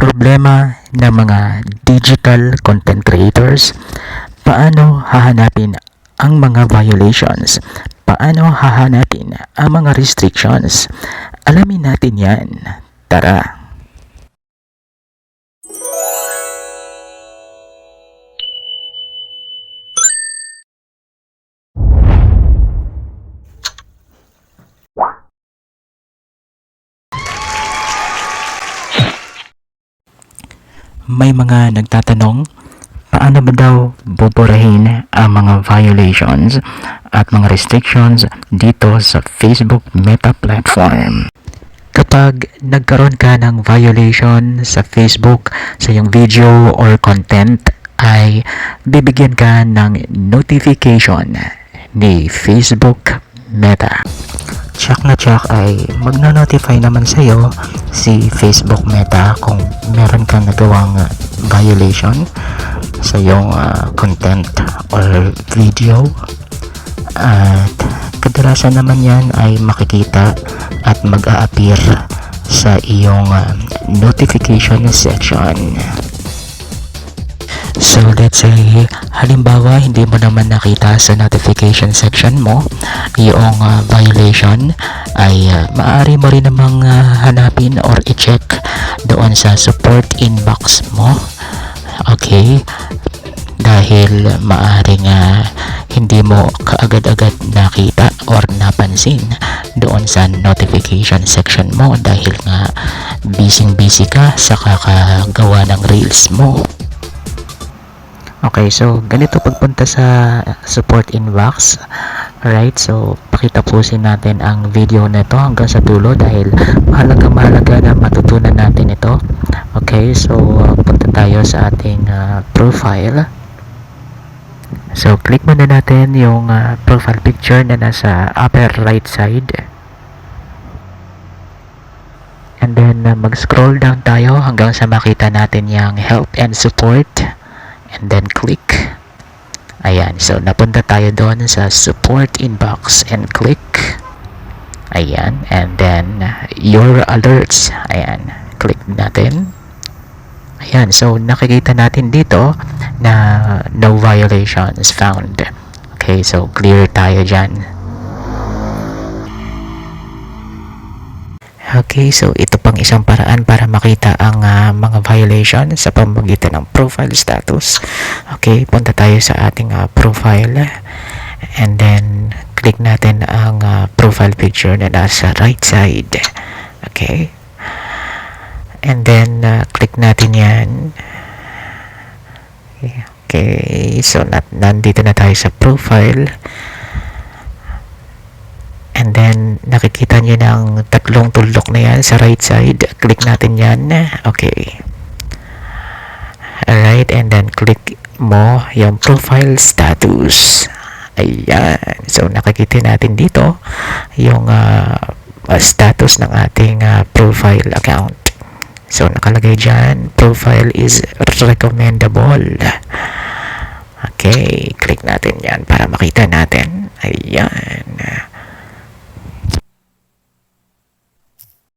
Problema ng mga digital content creators, paano hahanapin ang mga violations, paano hahanapin ang mga restrictions. Alamin natin yan. Tara! May mga nagtatanong, paano ba daw buburahin ang mga violations at mga restrictions dito sa Facebook Meta Platform? Kapag nagkaroon ka ng violation sa Facebook sa iyong video or content, ay bibigyan ka ng notification ni Facebook Meta. Check na check ay magno-notify naman sa iyo si Facebook Meta kung meron kang nagawang violation sa iyong ah, content or video at kadalasan naman yan ay makikita at mag-a-appear sa iyong ah, notification section. So let's say halimbawa hindi mo naman nakita sa notification section mo yung ah, violation ay ah, maaari mo rin namang ah, hanapin or i-check doon sa support inbox mo. Okay? Dahil maaring ah, hindi mo kaagad-agad nakita or napansin doon sa notification section mo dahil nga busy-busy ka sa kakagawa ng reels mo. Okay, so ganito pagpunta sa support inbox. Alright, so pakitapusin natin ang video na ito hanggang sa dulo dahil mahalaga mahalaga na matutunan natin ito. Okay, so uh, punta tayo sa ating uh, profile. So click muna natin yung uh, profile picture na nasa upper right side. And then uh, mag-scroll down tayo hanggang sa makita natin yung help and support and then click ayan so napunta tayo doon sa support inbox and click. Ayan and then your alerts. Ayan click natin. Ayan so nakikita natin dito na no violations found. Okay so clear tayo dyan Okay, so ito pang isang paraan para makita ang ah, mga violation sa pamamagitan ng profile status. Okay, punta tayo sa ating ah, profile and then click natin ang ah, profile picture na nasa right side. Okay. And then ah, click natin 'yan. Okay, so nat nandito na tayo sa profile. Then, nakikita nyo ng tatlong tuldok na yan sa right side. Click natin yan. Okay. Alright, and then click mo yung profile status. Ayan. So, nakikita natin dito yung uh, status ng ating uh, profile account. So, nakalagay dyan, profile is recommendable. Okay, click natin yan